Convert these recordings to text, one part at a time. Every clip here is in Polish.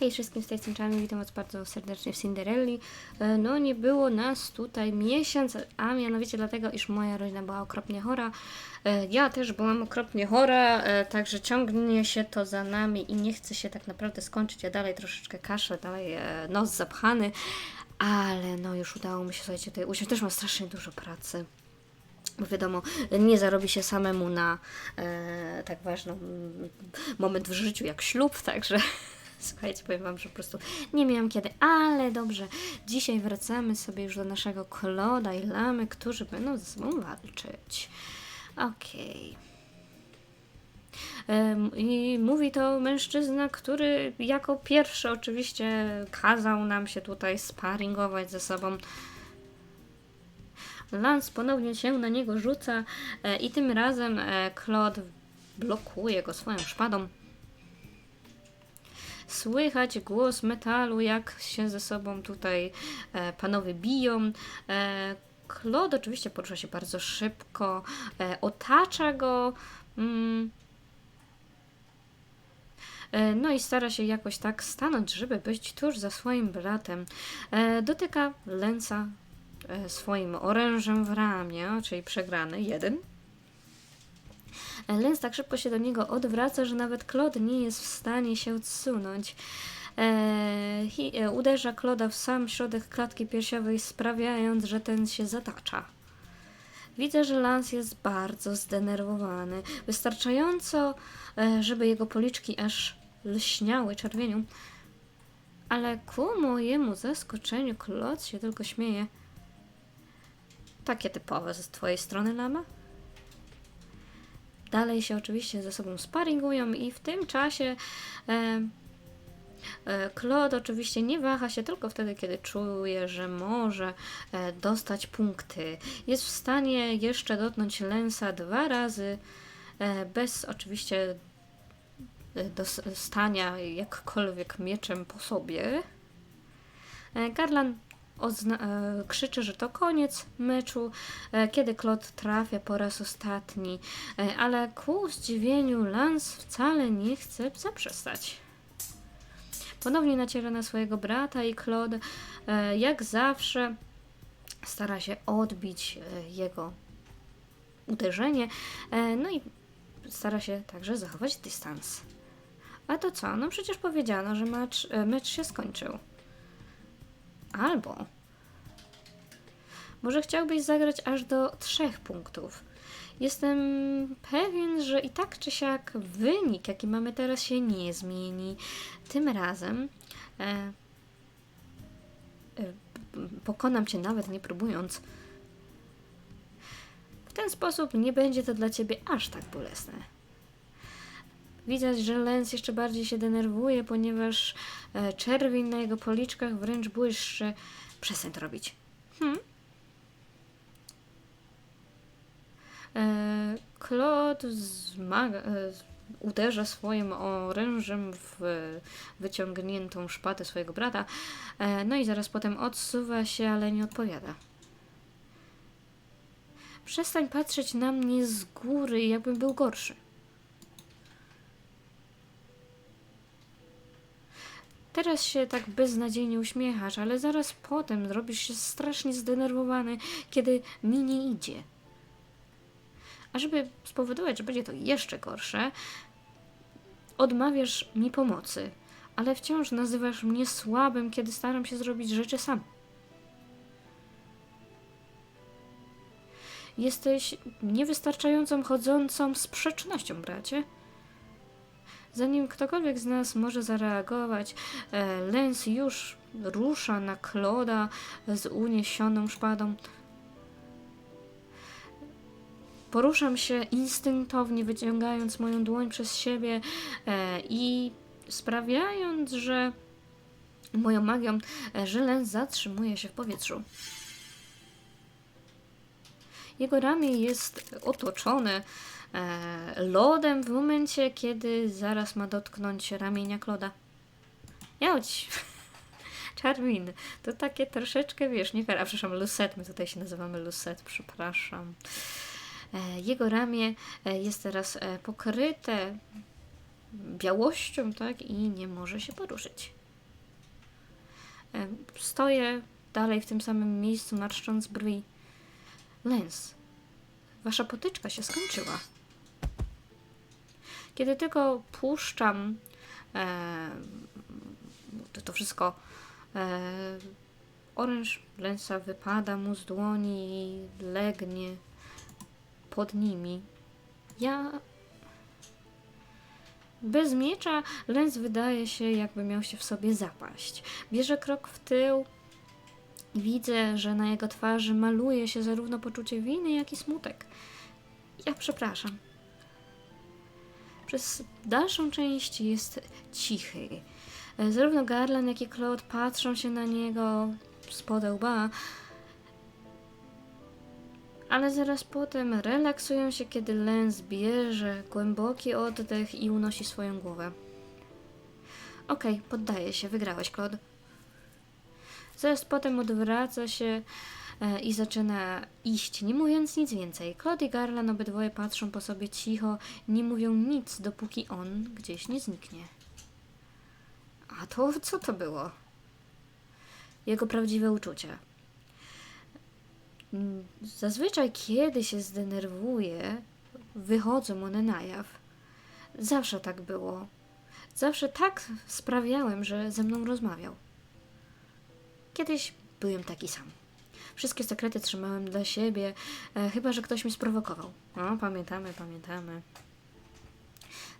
Hej wszystkim z tej strony, witam Was bardzo serdecznie w Cinderelli. E, No nie było nas tutaj miesiąc, a mianowicie dlatego, iż moja rodzina była okropnie chora. E, Ja też byłam okropnie chora, e, także ciągnie się to za nami i nie chce się tak naprawdę skończyć. Ja dalej troszeczkę kaszę, dalej nos zapchany, ale no już udało mi się, słuchajcie, tutaj usiąść. Też mam strasznie dużo pracy. Bo wiadomo, nie zarobi się samemu na e, tak ważny moment w życiu jak ślub, także słuchajcie, powiem Wam, że po prostu nie miałam kiedy, ale dobrze. Dzisiaj wracamy sobie już do naszego Kloda i Lamy, którzy będą ze sobą walczyć. Okej. Em, I mówi to mężczyzna, który jako pierwszy oczywiście kazał nam się tutaj sparingować ze sobą. Lance ponownie się na niego rzuca e, i tym razem e, Claude blokuje go swoją szpadą. Słychać głos metalu, jak się ze sobą tutaj e, panowie biją. E, Claude oczywiście porusza się bardzo szybko, e, otacza go. Mm, No i stara się jakoś tak stanąć, żeby być tuż za swoim bratem. Dotyka Lensa swoim orężem w ramię, czyli przegrany, jeden. Lens tak szybko się do niego odwraca, że nawet Claude nie jest w stanie się odsunąć. E, hi, e, uderza Claude'a w sam środek klatki piersiowej, sprawiając, że ten się zatacza. Widzę, że Lance jest bardzo zdenerwowany. Wystarczająco, e, żeby jego policzki aż lśniały czerwienią. Ale ku mojemu zaskoczeniu Klot się tylko śmieje. Takie typowe z twojej strony, Lama? Dalej się oczywiście ze sobą sparingują i w tym czasie e, e, Claude oczywiście nie waha się tylko wtedy, kiedy czuje, że może e, dostać punkty. Jest w stanie jeszcze dotknąć Lensa dwa razy, e, bez oczywiście dostania jakkolwiek mieczem po sobie. Garland krzyczy, że to koniec meczu, e, kiedy Claude trafia po raz ostatni, e, ale ku zdziwieniu Lance wcale nie chce zaprzestać. Ponownie naciera na swojego brata i Claude, e, jak zawsze, stara się odbić e, jego uderzenie, e, no i stara się także zachować dystans. A to co? No przecież powiedziano, że mecz, e, mecz się skończył. Albo może chciałbyś zagrać aż do trzech punktów. Jestem pewien, że i tak czy siak wynik, jaki mamy teraz, się nie zmieni. Tym razem e, e, pokonam cię nawet nie próbując. W ten sposób nie będzie to dla ciebie aż tak bolesne. Widać, że Lens jeszcze bardziej się denerwuje, ponieważ e, czerwień na jego policzkach wręcz błyszczy. Przestań to robić. Hmm? E, Claude zmaga, e, uderza swoim orężem w wyciągniętą szpatę swojego brata. No i zaraz potem odsuwa się, ale nie odpowiada. Przestań patrzeć na mnie z góry, jakbym był gorszy. Teraz się tak beznadziejnie uśmiechasz, ale zaraz potem zrobisz się strasznie zdenerwowany, kiedy mi nie idzie. A żeby spowodować, że będzie to jeszcze gorsze, odmawiasz mi pomocy, ale wciąż nazywasz mnie słabym, kiedy staram się zrobić rzeczy sam. Jesteś niewystarczającą chodzącą sprzecznością, bracie. Zanim ktokolwiek z nas może zareagować, e, Lens już rusza na Kloda z uniesioną szpadą. Poruszam się instynktownie, wyciągając moją dłoń przez siebie e, i sprawiając, że moją magią, e, że Lens zatrzymuje się w powietrzu. Jego ramię jest otoczone lodem w momencie, kiedy zaraz ma dotknąć ramienia Kloda. Jałć! Czarwin, to takie troszeczkę, wiesz, nie kara, przepraszam, Lucet, my tutaj się nazywamy Lucet, przepraszam. E, Jego ramię e, jest teraz e, pokryte białością, tak, i nie może się poruszyć. E, Stoję dalej w tym samym miejscu, marszcząc brwi. Lens, wasza potyczka się skończyła. Kiedy tylko puszczam e, to, wszystko, e, oręż Lensa wypada mu z dłoni i legnie pod nimi. Ja bez miecza Lens wydaje się, jakby miał się w sobie zapaść. Bierze krok w tył i widzę, że na jego twarzy maluje się zarówno poczucie winy, jak i smutek. Ja przepraszam. Przez dalszą część jest cichy. E, Zarówno Garland, jak i Claude patrzą się na niego spod łba, ale zaraz potem relaksują się, kiedy Lens bierze głęboki oddech i unosi swoją głowę. Okej, poddaję się, wygrałeś, Claude. Zaraz potem odwraca się i zaczyna iść, nie mówiąc nic więcej. Claude i Garland obydwoje patrzą po sobie cicho, nie mówią nic, dopóki on gdzieś nie zniknie. A to co to było? Jego prawdziwe uczucia. Mm, Zazwyczaj, kiedy się zdenerwuję, wychodzą one na jaw. Zawsze tak było. Zawsze tak sprawiałem, że ze mną rozmawiał. Kiedyś byłem taki sam. Wszystkie sekrety trzymałem dla siebie, e, chyba że ktoś mi sprowokował. No, pamiętamy, pamiętamy.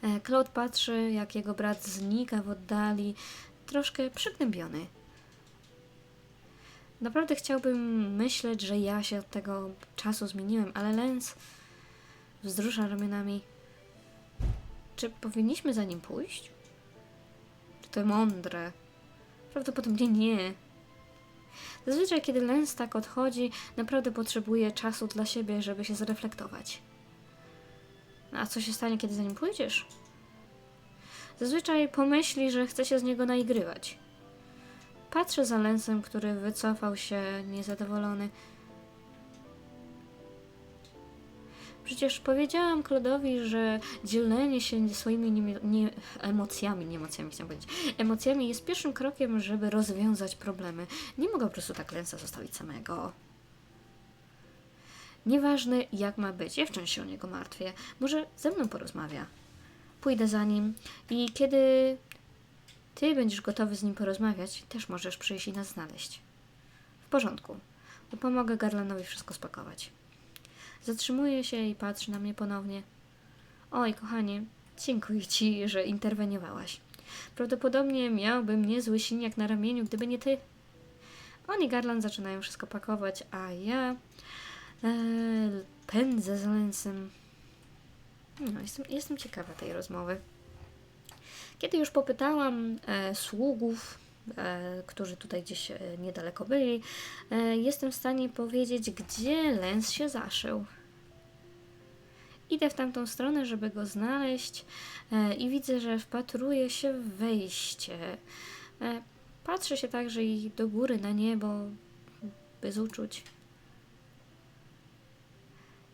E, Claude patrzy, jak jego brat znika w oddali, troszkę przygnębiony. Naprawdę chciałbym myśleć, że ja się od tego czasu zmieniłem, ale Lens wzrusza ramionami. Czy powinniśmy za nim pójść? Czy to mądre? Prawdopodobnie nie. Zazwyczaj, kiedy Lens tak odchodzi, naprawdę potrzebuje czasu dla siebie, żeby się zreflektować. A co się stanie, kiedy za nim pójdziesz? Zazwyczaj pomyśli, że chce się z niego naigrywać. Patrzę za Lensem, który wycofał się niezadowolony. Przecież powiedziałam Klodowi, że dzielenie się swoimi nie, nie, emocjami, nie emocjami chciałam powiedzieć, emocjami jest pierwszym krokiem, żeby rozwiązać problemy. Nie mogę po prostu tak Lensa zostawić samego. Nieważne jak ma być, ja wciąż się o niego martwię. Może ze mną porozmawia. Pójdę za nim i kiedy ty będziesz gotowy z nim porozmawiać, też możesz przyjść i nas znaleźć. W porządku. Pomogę Garlanowi wszystko spakować. Zatrzymuje się i patrzy na mnie ponownie. Oj, kochanie, dziękuję ci, że interweniowałaś. Prawdopodobnie miałbym niezły siniak na ramieniu, gdyby nie ty. On i Garland zaczynają wszystko pakować, a ja e, pędzę za Lensem. No, jestem, jestem ciekawa tej rozmowy. Kiedy już popytałam e, sługów, którzy tutaj gdzieś e, niedaleko byli, e, jestem w stanie powiedzieć, gdzie Lens się zaszył. Idę w tamtą stronę, żeby go znaleźć e, i widzę, że wpatruje się w wejście. E, patrzę się także i do góry na niebo, bez uczuć.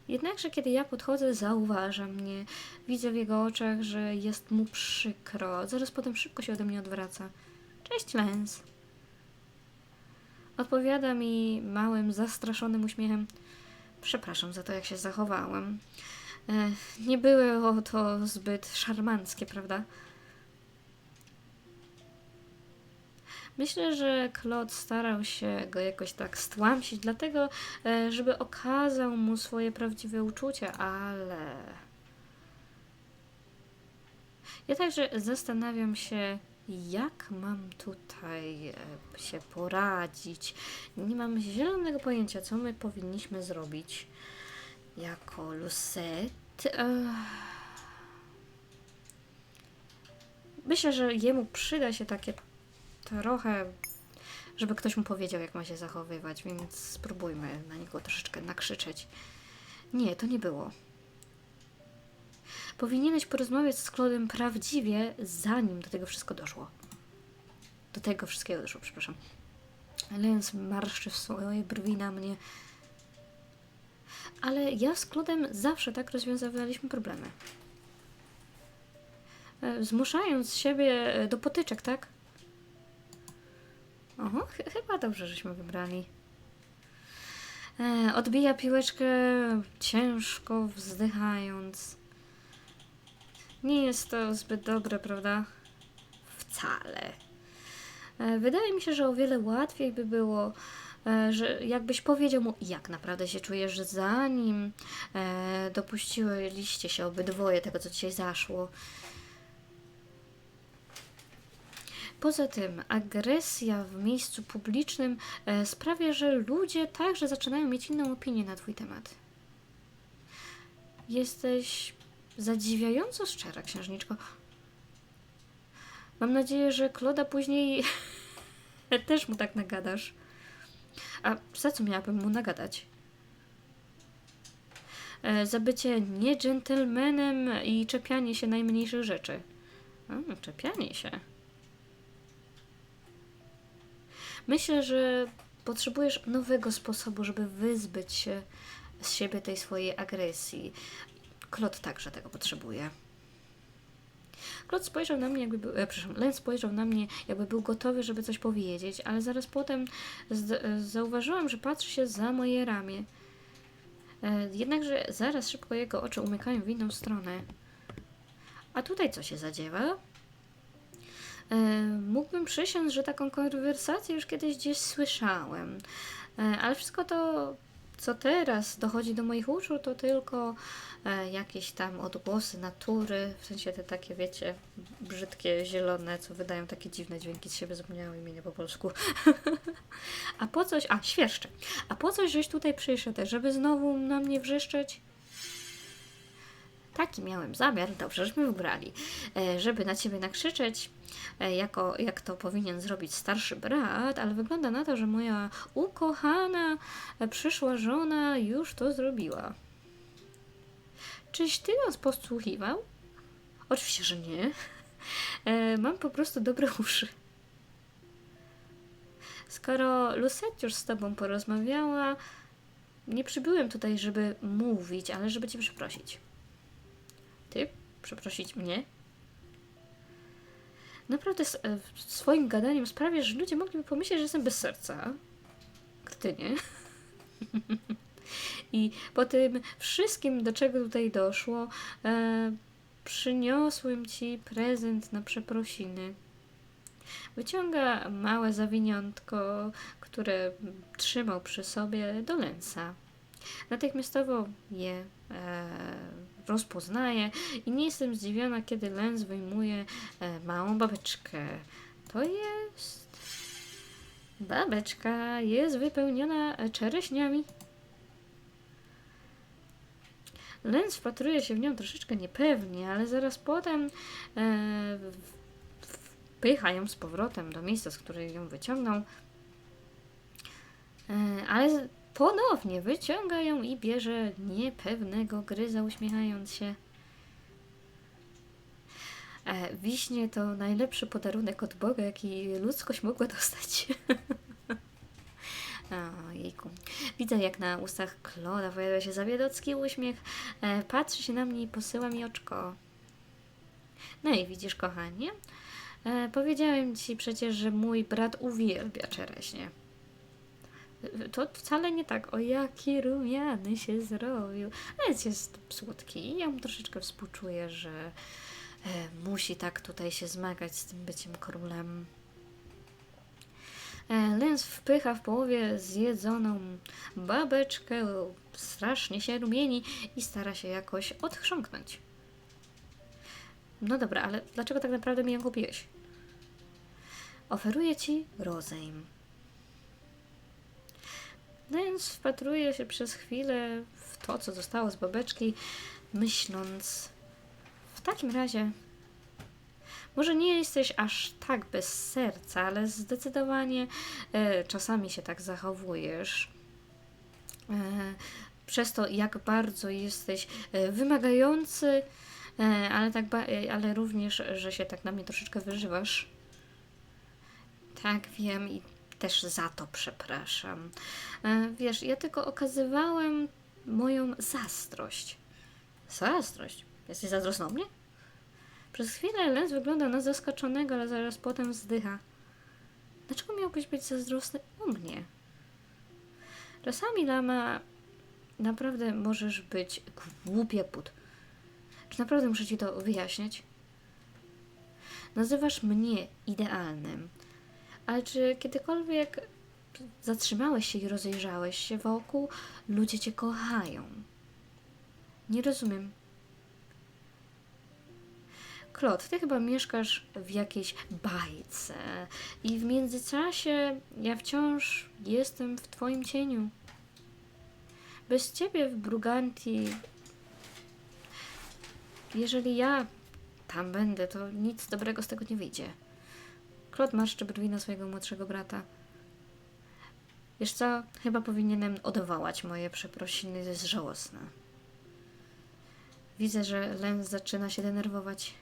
Jednakże, kiedy ja podchodzę, zauważa mnie. Widzę w jego oczach, że jest mu przykro. Zaraz potem szybko się ode mnie odwraca. Cześć, Lens. Odpowiada mi małym, zastraszonym uśmiechem. Przepraszam za to, jak się zachowałem. E, nie było to zbyt szarmanckie, prawda? Myślę, że Claude starał się go jakoś tak stłamsić, dlatego, e, żeby okazał mu swoje prawdziwe uczucia, ale. Ja także zastanawiam się, jak mam tutaj e, się poradzić. Nie mam zielonego pojęcia, co my powinniśmy zrobić jako Lucette. Myślę, że jemu przyda się takie trochę, żeby ktoś mu powiedział, jak ma się zachowywać, więc spróbujmy na niego troszeczkę nakrzyczeć. Nie, to nie było. Powinieneś porozmawiać z Claudem prawdziwie, zanim do tego wszystko doszło. Do tego wszystkiego doszło, przepraszam. Lens marszczy w swoje brwi na mnie. Ale ja z Claudem zawsze tak rozwiązywaliśmy problemy. E, Zmuszając siebie do potyczek, tak? Oho, ch- chyba dobrze żeśmy wybrali. E, odbija piłeczkę ciężko, wzdychając. Nie jest to zbyt dobre, prawda? Wcale. E, wydaje mi się, że o wiele łatwiej by było, e, że jakbyś powiedział mu, jak naprawdę się czujesz, zanim e, dopuściliście się obydwoje tego, co dzisiaj zaszło. Poza tym, agresja w miejscu publicznym sprawia, że ludzie także zaczynają mieć inną opinię na Twój temat. Jesteś zadziwiająco szczera, księżniczko. Mam nadzieję, że Kloda później też mu tak nagadasz. A za co miałabym mu nagadać? E, za bycie nie dżentelmenem i czepianie się najmniejszych rzeczy. Czepianie się. Myślę, że potrzebujesz nowego sposobu, żeby wyzbyć się z siebie tej swojej agresji. Klot także tego potrzebuje. Klot spojrzał na mnie, jakby był, e, przepraszam, Len spojrzał na mnie, jakby był gotowy, żeby coś powiedzieć, ale zaraz potem e, zauważyłam, że patrzy się za moje ramię. E, jednakże zaraz szybko jego oczy umykają w inną stronę. A tutaj co się zadziewa? E, mógłbym przysiąc, że taką konwersację już kiedyś gdzieś słyszałem, e, ale wszystko to, co teraz dochodzi do moich uszu, to tylko e, jakieś tam odgłosy natury, w sensie te takie, wiecie, brzydkie, zielone, co wydają takie dziwne dźwięki z siebie, zapomniałam imienia po polsku. a po coś, a świerszcze, a po coś żeś tutaj przyszedł, żeby znowu na mnie wrzeszczeć? Taki miałem zamiar, dobrze, żeśmy wybrali, e, żeby na ciebie nakrzyczeć, e, jako, jak to powinien zrobić starszy brat, ale wygląda na to, że moja ukochana e, przyszła żona już to zrobiła. Czyś ty nas podsłuchiwał? Oczywiście, że nie. Mam po prostu dobre uszy. Skoro Lucette już z tobą porozmawiała, nie przybyłem tutaj, żeby mówić, ale żeby cię przeprosić. Ty? Przeprosić mnie? Naprawdę e, swoim gadaniem sprawiasz, że ludzie mogliby pomyśleć, że jestem bez serca. Krytynie. I po tym wszystkim, do czego tutaj doszło, e, przyniosłem ci prezent na przeprosiny. Wyciąga małe zawiniątko, które trzymał przy sobie do lęsa. Natychmiastowo je e, rozpoznaję i nie jestem zdziwiona, kiedy lens wyjmuje e, małą babeczkę. To jest. Babeczka jest wypełniona e, czereśniami. Lens wpatruje się w nią troszeczkę niepewnie, ale zaraz potem e, wpycha ją z powrotem do miejsca, z której ją wyciągnął. E, ale ponownie wyciąga ją i bierze niepewnego gryza, uśmiechając się. E, wiśnie to najlepszy podarunek od Boga, jaki ludzkość mogła dostać. Ojejku. Widzę, jak na ustach Kloda pojawia się zawiadocki uśmiech. E, patrzy się na mnie i posyła mi oczko. No i widzisz, kochanie, e, powiedziałem ci przecież, że mój brat uwielbia czereśnie. To wcale nie tak. O, jaki rumiany się zrobił. Ale jest słodki i ja mu troszeczkę współczuję, że e, musi tak tutaj się zmagać z tym byciem królem. E, Lens wpycha w połowie zjedzoną babeczkę, strasznie się rumieni i stara się jakoś odchrząknąć. No dobra, ale dlaczego tak naprawdę mi ją kupiłeś? Oferuję ci rozejm. Lens wpatruje się przez chwilę w to, co zostało z babeczki, myśląc w takim razie może nie jesteś aż tak bez serca, ale zdecydowanie e, czasami się tak zachowujesz. E, przez to, jak bardzo jesteś e, wymagający, e, ale, tak e, ale również, że się tak na mnie troszeczkę wyżywasz. Tak, wiem i też za to przepraszam. E, wiesz, ja tylko okazywałem moją zazdrość. Zazdrość? Jesteś zazdrosna o mnie? Przez chwilę Lens wygląda na zaskoczonego, ale zaraz potem wzdycha. Dlaczego miałbyś być zazdrosny o mnie? Czasami, Lama, naprawdę możesz być głupia put. Czy naprawdę muszę ci to wyjaśniać? Nazywasz mnie idealnym, ale czy kiedykolwiek zatrzymałeś się i rozejrzałeś się wokół? Ludzie cię kochają. Nie rozumiem. Klot, ty chyba mieszkasz w jakiejś bajce i w międzyczasie ja wciąż jestem w twoim cieniu. Bez ciebie w Bruganti, jeżeli ja tam będę, to nic dobrego z tego nie wyjdzie. Klot brwi na swojego młodszego brata. Wiesz co, chyba powinienem odwołać moje przeprosiny, jest żałosne. Widzę, że Lens zaczyna się denerwować.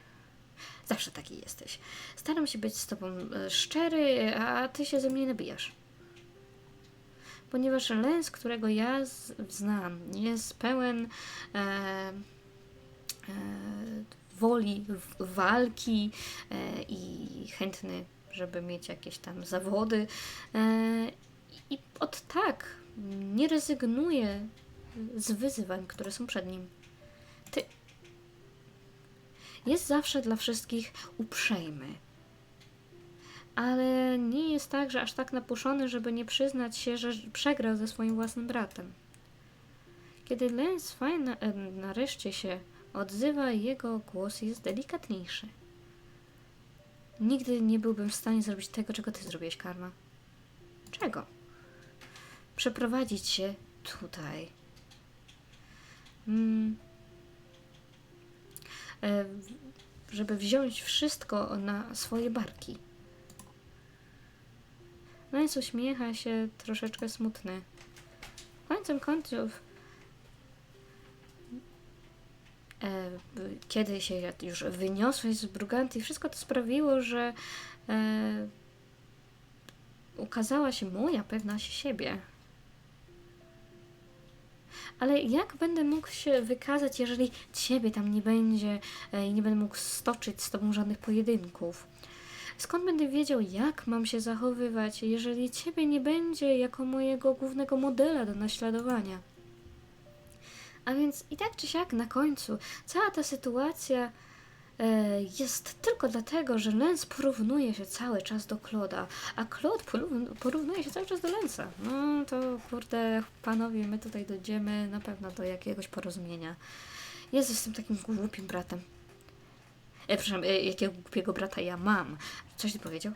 Zawsze taki jesteś. Staram się być z tobą e, szczery, a ty się ze mnie nabijasz. Ponieważ Lens, którego ja znam, jest pełen e, e, woli walki e, i chętny, żeby mieć jakieś tam zawody. E, I od tak nie rezygnuje z wyzwań, które są przed nim. Ty jest zawsze dla wszystkich uprzejmy. Ale nie jest tak, że aż tak napuszony, żeby nie przyznać się, że przegrał ze swoim własnym bratem. Kiedy Lens fajna, e, nareszcie się odzywa, jego głos jest delikatniejszy. Nigdy nie byłbym w stanie zrobić tego, czego ty zrobiłeś, Karma. Czego? Przeprowadzić się tutaj. Mm. E, żeby wziąć wszystko na swoje barki. Lens uśmiecha się troszeczkę smutny. Końcem końców, e, b- kiedy się już wyniosłeś z Bruganti, wszystko to sprawiło, że e, ukazała się moja pewność siebie. Ale jak będę mógł się wykazać, jeżeli ciebie tam nie będzie e, i nie będę mógł stoczyć z tobą żadnych pojedynków? Skąd będę wiedział, jak mam się zachowywać, jeżeli ciebie nie będzie jako mojego głównego modela do naśladowania? A więc i tak czy siak na końcu cała ta sytuacja e, jest tylko dlatego, że Lens porównuje się cały czas do Kloda, a Klod porówn- porównuje się cały czas do Lensa. No to kurde, panowie, my tutaj dojdziemy na pewno do jakiegoś porozumienia. Jezu, jestem takim głupim bratem. E, przepraszam, e, jakiego głupiego brata ja mam. Coś ty powiedział?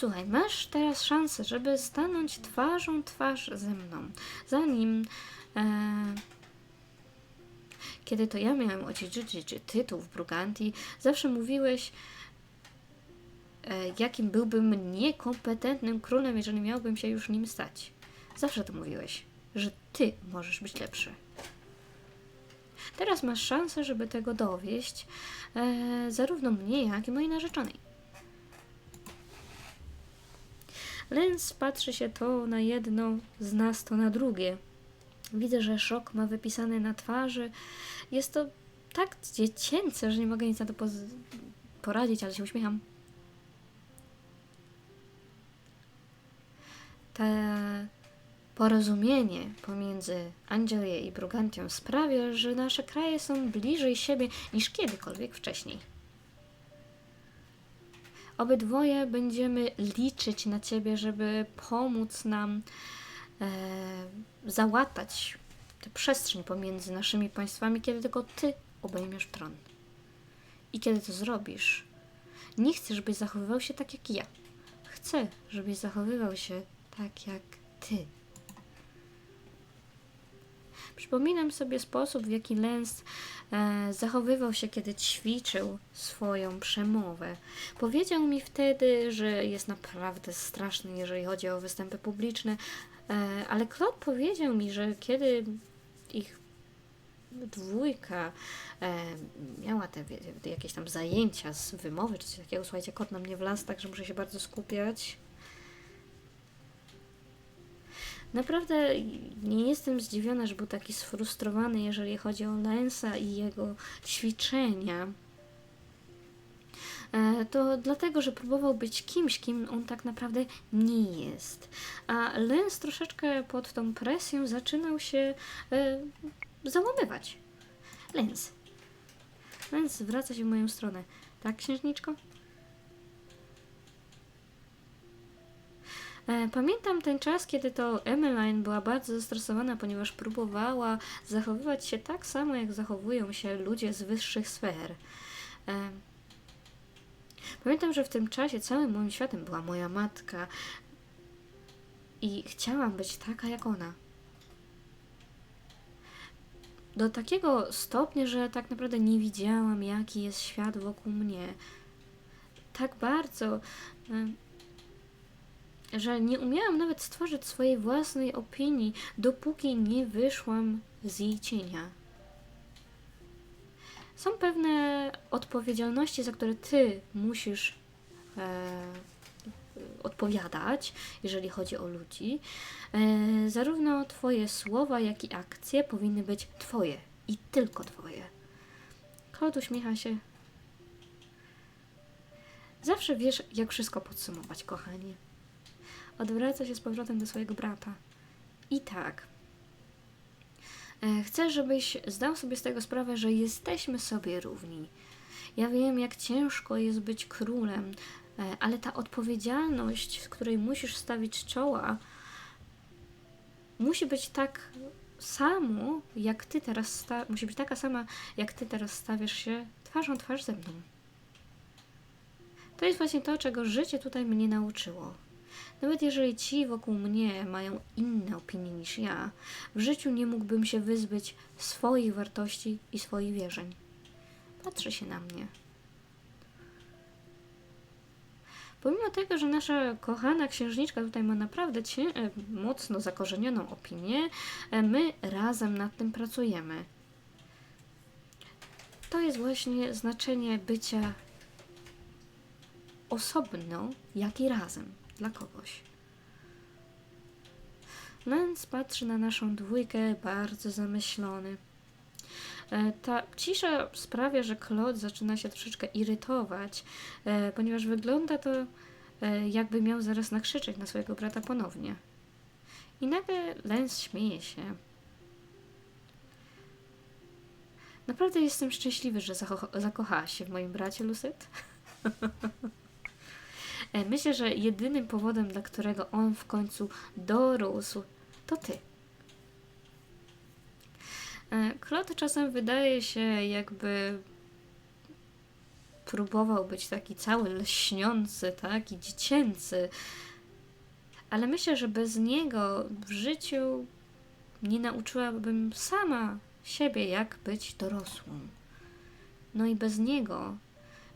Słuchaj, masz teraz szansę, żeby stanąć twarzą twarz ze mną. Zanim e, kiedy to ja miałem odziedziczyć tytuł w Bruganti, zawsze mówiłeś, e, jakim byłbym niekompetentnym królem, jeżeli miałbym się już nim stać. Zawsze to mówiłeś, że ty możesz być lepszy. Teraz masz szansę, żeby tego dowieść e, zarówno mnie, jak i mojej narzeczonej. Lens patrzy się to na jedno, z nas to na drugie. Widzę, że szok ma wypisany na twarzy. Jest to tak dziecięce, że nie mogę nic na to poradzić, ale się uśmiecham. Te porozumienie pomiędzy Angelię i Brugantią sprawia, że nasze kraje są bliżej siebie niż kiedykolwiek wcześniej. Obydwoje będziemy liczyć na Ciebie, żeby pomóc nam e, załatać tę przestrzeń pomiędzy naszymi państwami, kiedy tylko Ty obejmiesz tron. I kiedy to zrobisz, nie chcę, żebyś zachowywał się tak jak ja. Chcę, żebyś zachowywał się tak jak Ty. Przypominam sobie sposób, w jaki Lens e, zachowywał się, kiedy ćwiczył swoją przemowę. Powiedział mi wtedy, że jest naprawdę straszny, jeżeli chodzi o występy publiczne, e, ale Claude powiedział mi, że kiedy ich dwójka e, miała te jakieś tam zajęcia z wymowy czy coś takiego, słuchajcie, kot na mnie wlazł, także muszę się bardzo skupiać. Naprawdę nie jestem zdziwiona, że był taki sfrustrowany, jeżeli chodzi o Lensa i jego ćwiczenia. e, to dlatego, że próbował być kimś, kim on tak naprawdę nie jest. A Lens troszeczkę pod tą presją zaczynał się e, załamywać. Lens. Lens zwraca się w moją stronę. Tak, księżniczko? Pamiętam ten czas, kiedy to Emmeline była bardzo zestresowana, ponieważ próbowała zachowywać się tak samo, jak zachowują się ludzie z wyższych sfer. E, Pamiętam, że w tym czasie całym moim światem była moja matka i chciałam być taka jak ona. Do takiego stopnia, że tak naprawdę nie widziałam, jaki jest świat wokół mnie. Tak bardzo, e, że nie umiałam nawet stworzyć swojej własnej opinii, dopóki nie wyszłam z jej cienia. Są pewne odpowiedzialności, za które ty musisz e, odpowiadać, jeżeli chodzi o ludzi. E, zarówno twoje słowa, jak i akcje powinny być twoje i tylko twoje. Klod uśmiecha się. Zawsze wiesz, jak wszystko podsumować, kochanie. Odwraca się z powrotem do swojego brata. I tak, E, Chcę, żebyś zdał sobie z tego sprawę, że jesteśmy sobie równi. Ja wiem, jak ciężko jest być królem, e, ale ta odpowiedzialność, z której musisz stawić czoła, musi być tak samo, jak ty teraz musi być taka sama, jak ty teraz stawiasz się twarzą twarz ze mną. To jest właśnie to, czego życie tutaj mnie nauczyło. Nawet jeżeli ci wokół mnie mają inne opinie niż ja, w życiu nie mógłbym się wyzbyć swoich wartości i swoich wierzeń. Patrzy się na mnie. Pomimo tego, że nasza kochana księżniczka tutaj ma naprawdę e, mocno zakorzenioną opinię, e, my razem nad tym pracujemy. To jest właśnie znaczenie bycia osobno, jak i razem dla kogoś. Lance patrzy na naszą dwójkę bardzo zamyślony. E, Ta cisza sprawia, że Claude zaczyna się troszeczkę irytować, e, ponieważ wygląda to, e, jakby miał zaraz nakrzyczeć na swojego brata ponownie. I nagle Lance śmieje się. Naprawdę jestem szczęśliwy, że zakochałaś się w moim bracie, Lucet. E, Myślę, że jedynym powodem, dla którego on w końcu dorósł, to ty. E, Claude czasem wydaje się, jakby próbował być taki cały lśniący, tak, i dziecięcy, ale myślę, że bez niego w życiu nie nauczyłabym sama siebie, jak być dorosłą. No i bez niego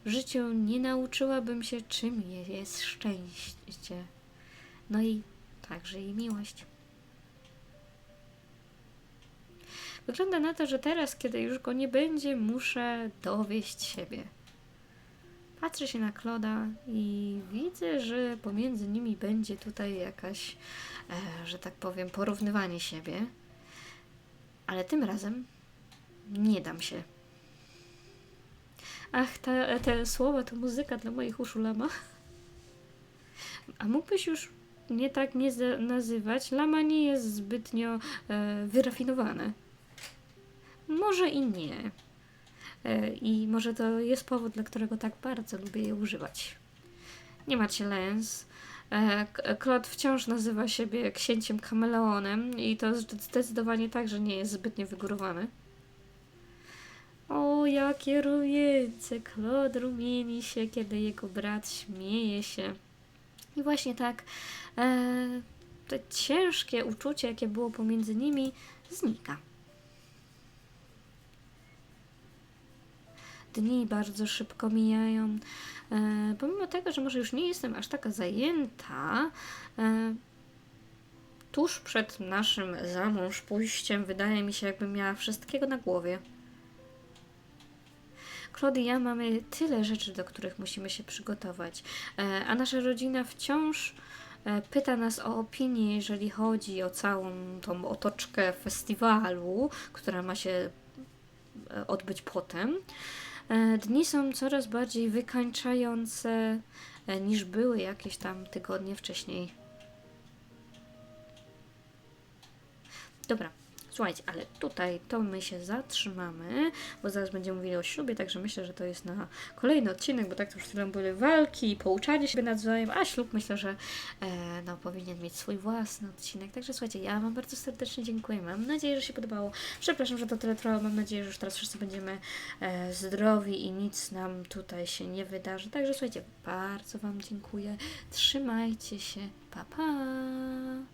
w życiu nie nauczyłabym się, czym jest szczęście. No i także i miłość. Wygląda na to, że teraz, kiedy już go nie będzie, muszę dowieść siebie. Patrzę się na Kloda i widzę, że pomiędzy nimi będzie tutaj jakaś, e, że tak powiem, porównywanie siebie. Ale tym razem nie dam się. Ach, te, te słowa to muzyka dla moich uszu lama. A mógłbyś już nie tak nie nazywać? Lama nie jest zbytnio e, wyrafinowane. Może i nie. E, I może to jest powód, dla którego tak bardzo lubię je używać. Nie macie lens. E, K- Claude wciąż nazywa siebie księciem kameleonem i to zdecydowanie tak, że nie jest zbytnio wygórowany. O, jakie rumieńce! Claude rumieni się, kiedy jego brat śmieje się. I właśnie tak e, to ciężkie uczucie, jakie było pomiędzy nimi, znika. Dni bardzo szybko mijają. E, pomimo tego, że może już nie jestem aż taka zajęta, e, tuż przed naszym za mąż pójściem wydaje mi się, jakbym miała wszystkiego na głowie. Claude i ja mamy tyle rzeczy, do których musimy się przygotować, e, a nasza rodzina wciąż e, pyta nas o opinię, jeżeli chodzi o całą tą otoczkę festiwalu, która ma się e, odbyć potem. dni są coraz bardziej wykańczające niż były jakieś tam tygodnie wcześniej. Dobra, słuchajcie, ale tutaj to my się zatrzymamy, bo zaraz będziemy mówili o ślubie, także myślę, że to jest na kolejny odcinek, bo tak to już chwilę były walki i pouczanie się nawzajem, a ślub myślę, że e, no, powinien mieć swój własny odcinek. Także słuchajcie, ja Wam bardzo serdecznie dziękuję. Mam nadzieję, że się podobało. Przepraszam, że to tyle trwało. Mam nadzieję, że już teraz wszyscy będziemy e, zdrowi i nic nam tutaj się nie wydarzy. Także słuchajcie, bardzo Wam dziękuję. Trzymajcie się. Pa, pa!